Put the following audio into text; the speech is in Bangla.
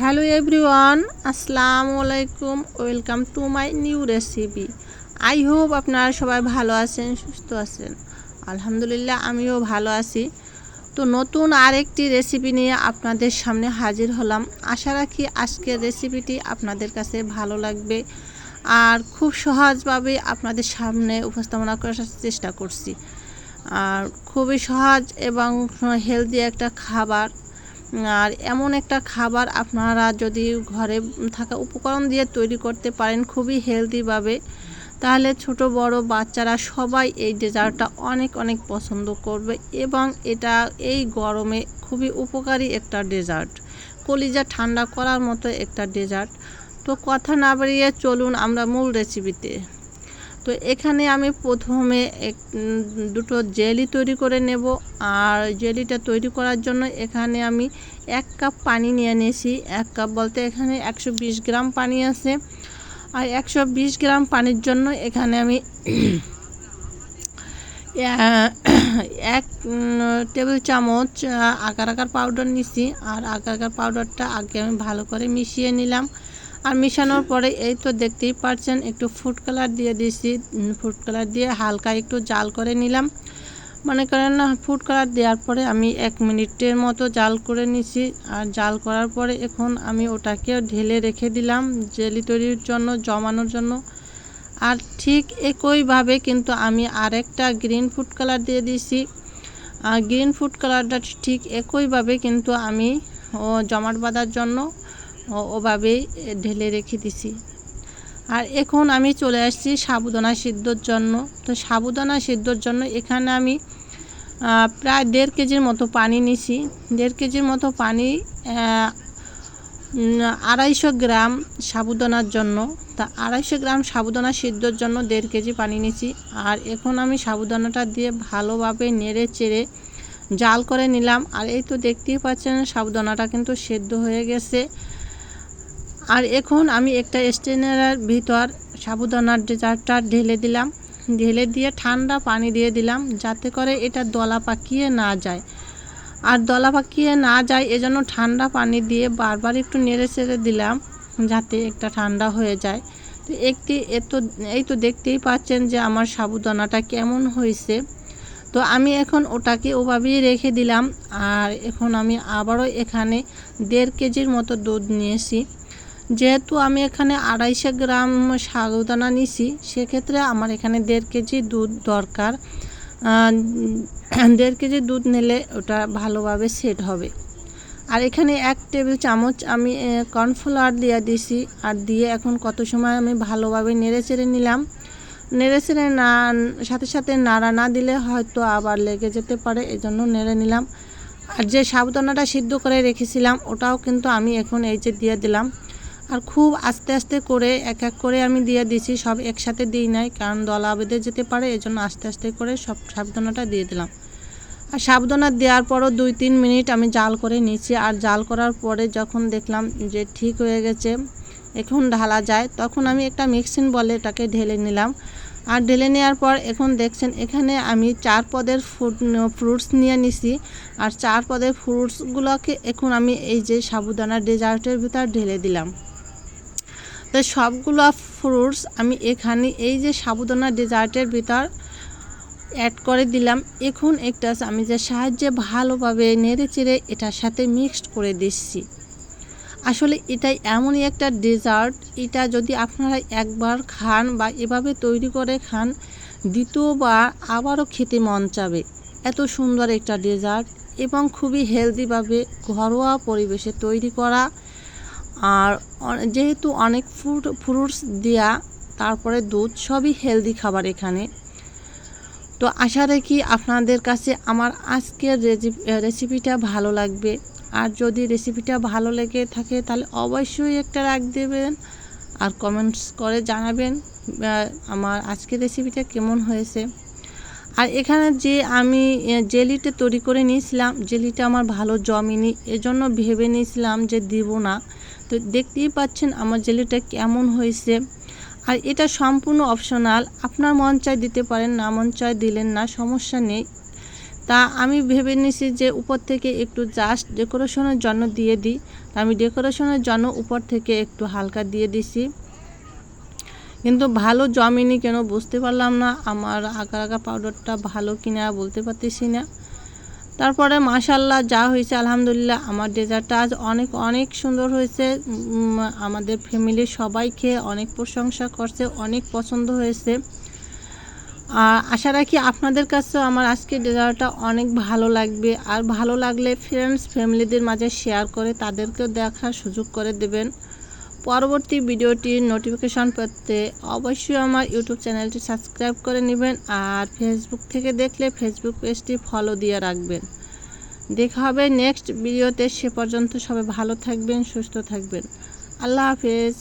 হ্যালো এভরিওয়ান, আসসালামু আলাইকুম, welcome to my new recipe. I hope আপনারা সবাই ভালো আছেন, সুস্থ আছেন। আলহামদুলিল্লাহ, আমিও ভালো আছি। তো নতুন আরেকটি রেসিপি নিয়ে আপনাদের সামনে হাজির হলাম। আশা রাখি আজকের রেসিপিটি আপনাদের কাছে ভালো লাগবে। আর খুব সহজভাবে আপনাদের সামনে উপস্থাপনা করার চেষ্টা করছি। আর খুবই সহজ এবং হেলদি একটা খাবার। আর এমন একটা খাবার আপনারা যদি ঘরে থাকা উপকরণ দিয়ে তৈরি করতে পারেন খুবই হেলদিভাবে তাহলে ছোট বড় বাচ্চারা সবাই এই ডেজার্টটা অনেক অনেক পছন্দ করবে এবং এটা এই গরমে খুবই উপকারী একটা ডেজার্ট। কলিজা ঠান্ডা করার মতো একটা ডেজার্ট। তো কথা না বাড়িয়ে চলুন আমরা মূল রেসিপিতে তো এখানে আমি প্রথমে এক দুটো জেলি তৈরি করে নেব। আর জেলিটা তৈরি করার জন্য এখানে আমি এক কাপ পানি নিয়ে নিয়েছি। এক কাপ বলতে এখানে একশো বিশ গ্রাম পানি আছে। আর একশো বিশ গ্রাম পানির জন্য এখানে আমি এক টেবিল চামচ আকার আকার পাউডার নিছি আর আকার আকার পাউডারটা আগে আমি ভালো করে মিশিয়ে নিলাম। আর মিশানোর পরে এই তো দেখতেই পাচ্ছেন একটু ফুড কালার দিয়ে দিয়েছি। ফুড কালার দিয়ে হালকা একটু জাল করে নিলাম। মনে করেন না ফুড কালার দেওয়ার পরে আমি এক মিনিটের মতো জাল করে নিছি। আর জাল করার পরে এখন আমি ওটাকে ঢেলে রেখে দিলাম, জেলি তৈরির জন্য, জমানোর জন্য। আর ঠিক একইভাবে কিন্তু আমি আরেকটা গ্রিন ফুড কালার দিয়ে আর গ্রিন ফুড কালারটা ঠিক একইভাবে কিন্তু আমি, ও, জমাট বাঁধার জন্য ওভাবেই ঢেলে রেখে দিছি। আর এখন আমি চলে আসছি সাবুদানা সিদ্ধর জন্য। তো সাবুদানা সিদ্ধর জন্য এখানে আমি প্রায় দেড় কেজির মতো পানি নিছি। দেড় কেজির মতো পানি আড়াইশো গ্রাম সাবুদানার জন্য। তা আড়াইশো গ্রাম সাবুদানা সিদ্ধর জন্য দেড় কেজি পানি নিছি। আর এখন আমি সাবুদানাটা দিয়ে ভালোভাবে নেড়ে চেড়ে জাল করে নিলাম। আর এই তো দেখতেই পাচ্ছেন সাবুদানাটা কিন্তু সেদ্ধ হয়ে গেছে। আর এখন আমি একটা স্টেনারের ভিতর সাবুদানার ডেজার্টটা ঢেলে দিলাম। ঢেলে দিয়ে ঠান্ডা পানি দিয়ে দিলাম যাতে করে এটা দলা পাকিয়ে না যায়। আর দলা পাকিয়ে না যায় এজন্য ঠান্ডা পানি দিয়ে বারবার একটু নেড়ে চেড়ে দিলাম যাতে একটা ঠান্ডা হয়ে যায়। তো একটি এত, এই তো দেখতেই পাচ্ছেন যে আমার সাবুদানাটা কেমন হয়েছে। তো আমি এখন ওটাকে ওভাবেই রেখে দিলাম। আর এখন আমি আবারও এখানে দেড় কেজির মতো দুধ নিয়েছি। যেহেতু আমি এখানে আড়াইশো গ্রাম সাগুদানা নিছি, সেক্ষেত্রে আমার এখানে দেড় কেজি দুধ দরকার। দেড় কেজি দুধ নিলে ওটা ভালোভাবে সেট হবে। আর এখানে এক টেবিল চামচ আমি কর্নফ্লাওয়ার দিয়ে দিছি। আর দিয়ে এখন কত সময় আমি ভালোভাবে নেড়ে চেড়ে নিলাম। নেড়ে চেড়ে না, সাথে সাথে নাড়া না দিলে হয়তো আবার লেগে যেতে পারে, এজন্য নেড়ে নিলাম। আর যে সাবুদানাটা সিদ্ধ করে রেখেছিলাম, ওটাও কিন্তু আমি এখন এই যে দিয়ে দিলাম। আর খুব আস্তে আস্তে করে, এক এক করে আমি দিয়ে দিছি সব একসাথে দিই নাই, কারণ দলা বেঁধে যেতে পারে, এজন্য আস্তে আস্তে করে সব সাবধানাটা দিয়ে দিলাম। আর সাবধানা দেওয়ার পরও দুই তিন মিনিট আমি জাল করে নিয়েছি, আর জাল করার পরে যখন দেখলাম যে ঠিক হয়ে গেছে, এখন ঢালা যায়, তখন আমি একটা মিক্সিং বলে এটাকে ঢেলে নিলাম। আর ঢেলে নেওয়ার পর এখন দেখছেন, এখানে আমি চার পদের ফ্রুটস নিয়ে নিছি, আর চার পদের ফ্রুটসগুলোকে এখন আমি এই যে সাবুদানা ডেজার্টের ভিতর ঢেলে দিলাম। তো সবগুলো ফ্রুটস আমি এখানে এই যে সাবুদানা ডেজার্টের ভিতর অ্যাড করে দিলাম। এখন একটা আমি যে সাহায্যে ভালোভাবে নেড়ে চেড়ে এটার সাথে মিক্সড করে দিচ্ছি। আসলে এটাই এমনই একটা ডেজার্ট এটা যদি আপনারা একবার খান বা এভাবে তৈরি করে খান, দ্বিতীয়বার আবারও খেতে মন চাবে। এত সুন্দর একটা ডেজার্ট এবং খুবই হেলদিভাবে ঘরোয়া পরিবেশে তৈরি করা আর যেহেতু অনেক ফ্রুট ফ্রুটস দেওয়া তারপরে দুধ, সবই হেলদি খাবার এখানে। তো আশা রাখি আপনাদের কাছে আমার আজকের রেসিপিটা ভালো লাগবে। আর যদি রেসিপিটা ভালো লেগে থাকে, তাহলে অবশ্যই একটা রাখ দেবেন আর কমেন্টস করে জানাবেন আমার আজকের রেসিপিটা কেমন হয়েছে। আর এখানে যে আমি জেলিটা তৈরি করে নিয়েছিলাম জেলিটা আমার ভালো জমেনি, এজন্য ভেবে নিয়েছিলাম যে দিব না। তো দেখতেই পাচ্ছেন আমার জেলিটা কেমন হয়েছে। আর এটা সম্পূর্ণ অপশনাল আপনার মন চায় দিতে পারেন না, মন চায় দিলেন না, সমস্যা নেই। তা আমি ভেবে নিছি যে উপর থেকে একটু জাস্ট ডেকোরেশনের জন্য দিয়ে দিই। আমি ডেকোরেশনের জন্য উপর থেকে একটু হালকা দিয়ে দিছি। কিন্তু ভালো জমেনি কেন বুঝতে পারলাম না। আমার আঁকা আঁকা পাউডারটা ভালো কিনা বলতে পারতেছি না। তারপরে মাশাল্লাহ যা হয়েছে, আলহামদুলিল্লাহ, আমার ডেজার্টটা আজ অনেক অনেক সুন্দর হয়েছে। আমাদের ফ্যামিলির সবাই খেয়ে অনেক প্রশংসা করছে, অনেক পছন্দ হয়েছে। আর আশা রাখি আপনাদের কাছেও আমার আজকের ডেজার্টটা অনেক ভালো লাগবে। আর ভালো লাগলে ফ্রেন্ডস ফ্যামিলিদের মাঝে শেয়ার করে তাদেরকেও দেখার সুযোগ করে দেবেন। পরবর্তী ভিডিওটির নোটিফিকেশন পেতে অবশ্যই আমার ইউটিউব চ্যানেলটি সাবস্ক্রাইব করে নেবেন আর ফেসবুক থেকে দেখলে ফেসবুক পেজটি ফলো দিয়ে রাখবেন। দেখা হবে নেক্সট ভিডিওতে, সে পর্যন্ত সবাই ভালো থাকবেন, সুস্থ থাকবেন। আল্লাহ হাফেজ।